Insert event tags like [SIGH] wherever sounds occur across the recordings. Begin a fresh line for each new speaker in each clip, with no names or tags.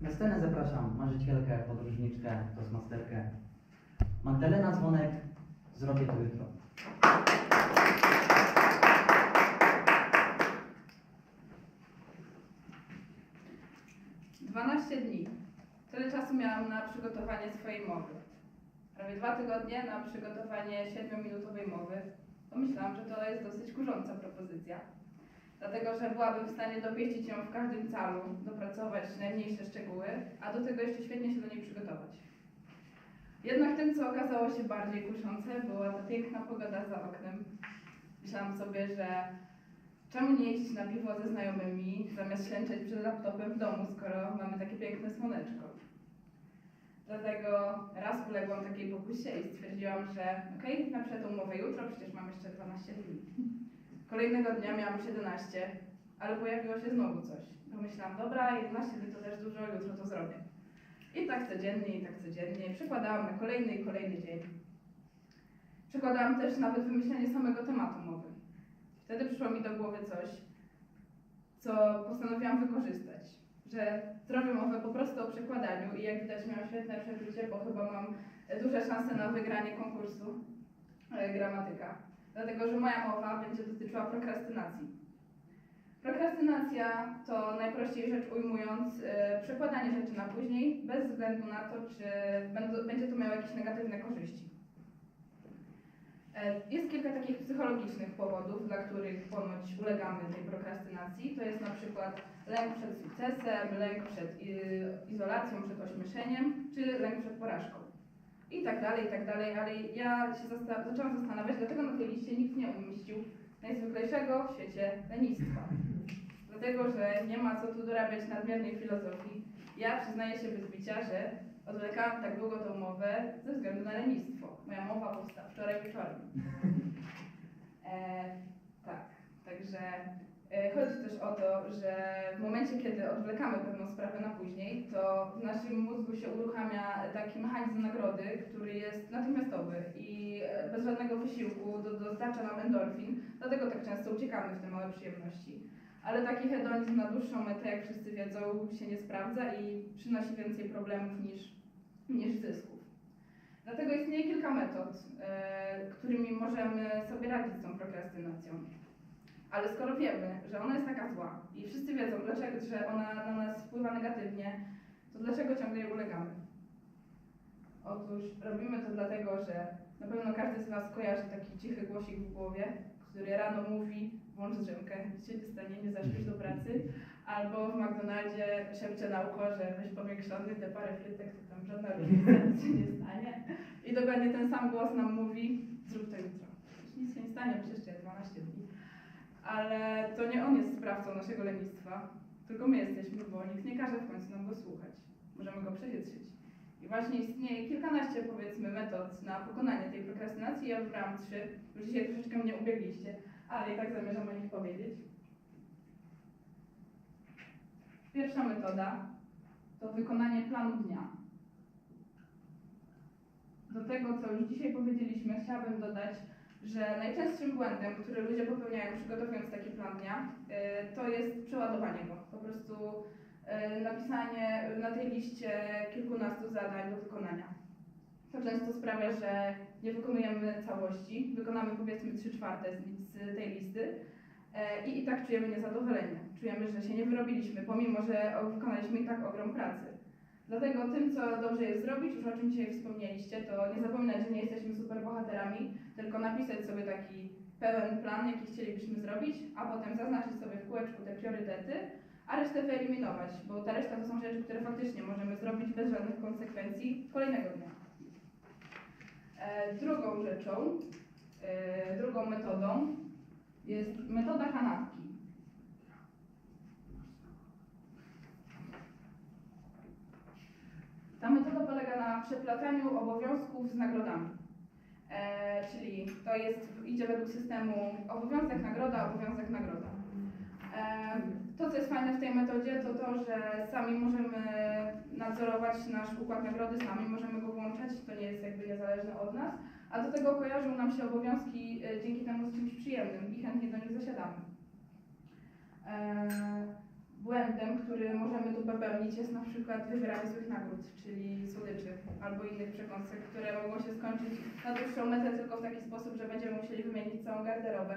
Na scenę zapraszam marzycielkę, podróżniczkę, toastmasterkę. Magdalena Dzwonek, zrobię to jutro.
12 dni. Tyle czasu miałam na przygotowanie swojej mowy. Prawie dwa tygodnie na przygotowanie 7-minutowej mowy. Pomyślałam, że to jest dosyć kurząca propozycja. Dlatego, że byłabym w stanie dopieścić ją w każdym calu, dopracować najmniejsze szczegóły, a do tego jeszcze świetnie się do niej przygotować. Jednak tym, co okazało się bardziej kuszące, była ta piękna pogoda za oknem. Myślałam sobie, że Czemu nie iść na piwo ze znajomymi, zamiast ślęczeć przed laptopem w domu, skoro mamy takie piękne słoneczko? Dlatego raz uległam takiej pokusie i stwierdziłam, że okej, okay, napiszę umowę jutro, przecież mam jeszcze 12 dni. Kolejnego dnia miałam 17, ale pojawiło się znowu coś. Pomyślałam, dobra, 11 dni to też dużo, jutro to zrobię. I tak codziennie, i tak codziennie. Przekładałam na kolejny i kolejny dzień. Przekładałam też nawet wymyślenie samego tematu mowy. Wtedy przyszło mi do głowy coś, co postanowiłam wykorzystać, że zrobię mowę po prostu o przekładaniu i jak widać miałam świetne przeczucie, bo chyba mam duże szanse na wygranie konkursu e, gramatyka. Dlatego, że moja mowa będzie dotyczyła prokrastynacji. Prokrastynacja to najprościej rzecz ujmując e, przekładanie rzeczy na później, bez względu na to, czy będzie to miało jakieś negatywne korzyści. E, Jest kilka takich psychologicznych powodów, dla których ponoć ulegamy tej prokrastynacji. To jest na przykład lęk przed sukcesem, lęk przed y, izolacją, przed ośmieszeniem, czy lęk przed porażką. I tak dalej, i tak dalej, ale ja się zaczęłam zastanawiać, dlaczego na tej liście nikt nie umieścił najzwyklejszego w świecie lenistwa. Dlatego, że nie ma co tu dorabiać nadmiernej filozofii. Ja przyznaję się bez bicia, że odwlekałam tak długo tą mowę ze względu na lenistwo. Moja mowa powstała wczoraj wieczorem. E, tak, także chodzi też o to, że w momencie, kiedy odwlekamy pewną sprawę na później, to w naszym mózgu się uruchamia taki mechanizm nagrody, który jest natychmiastowy i e, bez żadnego wysiłku do, dostarcza nam endorfin, dlatego tak często uciekamy w te małe przyjemności. Ale taki hedonizm na dłuższą metę, jak wszyscy wiedzą, się nie sprawdza i przynosi więcej problemów niż, niż zysków. Dlatego istnieje kilka metod, e, którymi możemy sobie radzić z tą prokrastynacją. Ale skoro wiemy, że ona jest taka zła i wszyscy wiedzą, dlaczego, że ona na nas wpływa negatywnie, to dlaczego ciągle jej ulegamy? Otóż robimy to dlatego, że na pewno każdy z Was kojarzy taki cichy głosik w głowie, który rano mówi włącz drzemkę, nic się nie stanie, nie zaśpiesz do pracy. Albo w McDonaldzie szepcze na ucho, że weź powiększony, te parę frytek, to tam żadna różnica, [LAUGHS] nic się nie stanie. I dokładnie ten sam głos nam mówi, zrób to jutro. Nic się nie stanie, przecież jeszcze 12 dni. Ale to nie on jest sprawcą naszego lenistwa, tylko my jesteśmy, bo nikt nie każe w końcu nam go słuchać. Możemy go przewietrzyć. I właśnie istnieje kilkanaście, powiedzmy, metod na pokonanie tej prokrastynacji. Ja wybrałam trzy, już dzisiaj troszeczkę mnie ubiegliście, ale i tak zamierzam o nich powiedzieć. Pierwsza metoda to wykonanie planu dnia. Do tego, co już dzisiaj powiedzieliśmy, chciałabym dodać, że najczęstszym błędem, który ludzie popełniają przygotowując taki plan dnia, y, to jest przeładowanie go. Po prostu y, napisanie na tej liście kilkunastu zadań do wykonania. To często sprawia, że nie wykonujemy całości, wykonamy powiedzmy 3 czwarte z, tej listy e, i i tak czujemy niezadowolenie. Czujemy, że się nie wyrobiliśmy, pomimo że wykonaliśmy i tak ogrom pracy. Dlatego tym, co dobrze jest zrobić, już o czym dzisiaj wspomnieliście, to nie zapominać, że nie jesteśmy superbohaterami, tylko napisać sobie taki pełen plan, jaki chcielibyśmy zrobić, a potem zaznaczyć sobie w kółeczku te priorytety, a resztę wyeliminować, bo ta reszta to są rzeczy, które faktycznie możemy zrobić bez żadnych konsekwencji kolejnego dnia. E, Drugą rzeczą, e, drugą metodą jest metoda kanapki. Ta metoda polega na przeplataniu obowiązków z nagrodami. E, czyli to jest, idzie według systemu obowiązek, nagroda, obowiązek, nagroda. E, to, co jest fajne w tej metodzie, to to, że sami możemy nadzorować nasz układ nagrody, sami możemy go włączać, to nie jest jakby niezależne od nas, a do tego kojarzą nam się obowiązki e, dzięki temu z czymś przyjemnym i chętnie do nich zasiadamy. E, Błędem, który możemy tu popełnić jest na przykład wybieranie złych nagród, czyli słodyczy albo innych przekąsek, które mogą się skończyć na dłuższą metę tylko w taki sposób, że będziemy musieli wymienić całą garderobę.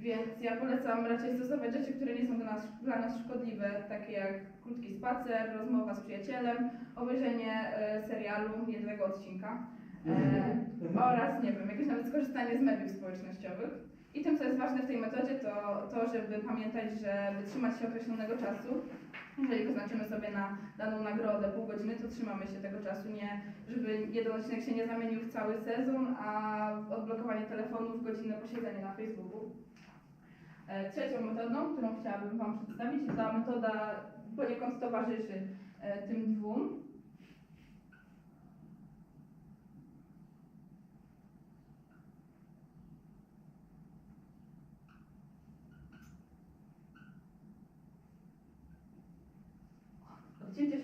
Więc ja polecam raczej stosować rzeczy, które nie są dla nas, dla nas szkodliwe, takie jak krótki spacer, rozmowa z przyjacielem, obejrzenie e, serialu jednego odcinka e, oraz, nie wiem, jakieś nawet skorzystanie z mediów społecznościowych. I tym, co jest ważne w tej metodzie, to to, żeby pamiętać, żeby trzymać się określonego czasu. Jeżeli wyznaczymy sobie na daną nagrodę pół godziny, to trzymamy się tego czasu, nie żeby jeden odcinek się nie zamienił w cały sezon, a odblokowanie telefonu w godzinne posiedzenie na Facebooku. E, Trzecią metodą, którą chciałabym Wam przedstawić, ta metoda poniekąd towarzyszy e, tym dwóm.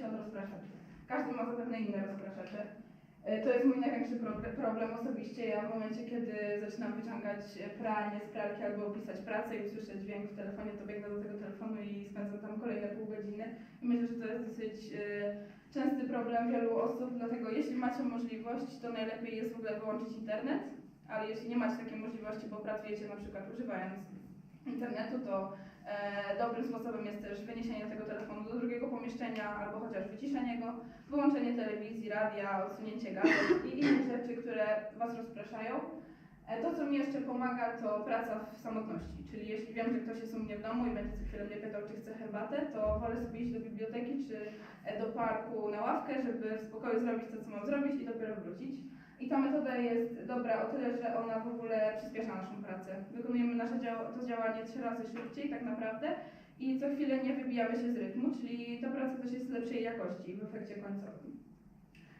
Odcięcie się od rozpraszaczy. Każdy ma zapewne inne rozpraszacze. E, To jest mój największy proble- problem osobiście. Ja w momencie, kiedy zaczynam wyciągać pranie z pralki albo pisać pracę i usłyszę dźwięk w telefonie, to biegnę do tego telefonu i spędzam tam kolejne pół godziny. I myślę, że to jest dosyć e, częsty problem wielu osób, dlatego jeśli macie możliwość, to najlepiej jest w ogóle wyłączyć internet, ale jeśli nie macie takiej możliwości, bo pracujecie na przykład używając internetu, to e, dobrym sposobem jest też wyniesienie tego telefonu do drugiego pomieszczenia albo chociaż wyciszenie go, wyłączenie telewizji, radia, odsunięcie gazet i innych rzeczy, które Was rozpraszają. E, To, co mi jeszcze pomaga, to praca w samotności, czyli jeśli wiem, że ktoś jest u mnie w domu i będzie co chwilę mnie pytał, czy chce herbatę, to wolę sobie iść do biblioteki czy e, do parku na ławkę, żeby w spokoju zrobić to, co mam zrobić i dopiero wrócić. Ta metoda jest dobra o tyle, że ona w ogóle przyspiesza naszą pracę. Wykonujemy nasze dzia- to działanie trzy razy szybciej tak naprawdę i co chwilę nie wybijamy się z rytmu, czyli ta praca też jest lepszej jakości w efekcie końcowym.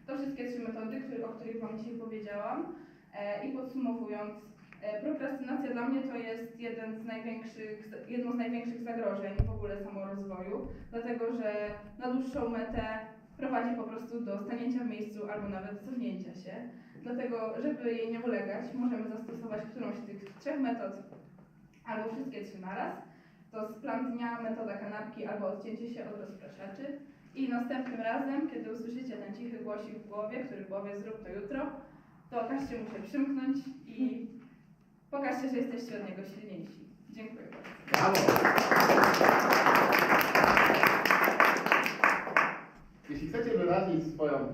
To wszystkie trzy metody, które, o których Wam dzisiaj powiedziałam. E, I podsumowując, e, prokrastynacja dla mnie to jest jeden z największych, jedno z największych zagrożeń w ogóle samorozwoju, dlatego że na dłuższą metę prowadzi po prostu do stanięcia w miejscu albo nawet cofnięcia się. Dlatego, żeby jej nie ulegać, możemy zastosować którąś z tych trzech metod albo wszystkie trzy naraz. To z plan dnia, metoda kanapki albo odcięcie się od rozpraszaczy. I następnym razem, kiedy usłyszycie ten cichy głosik w głowie, który powie zrób to jutro, to każcie mu się przymknąć i pokażcie, że jesteście od niego silniejsi. Dziękuję bardzo.
Brawo! Jeśli chcecie wyrazić swoją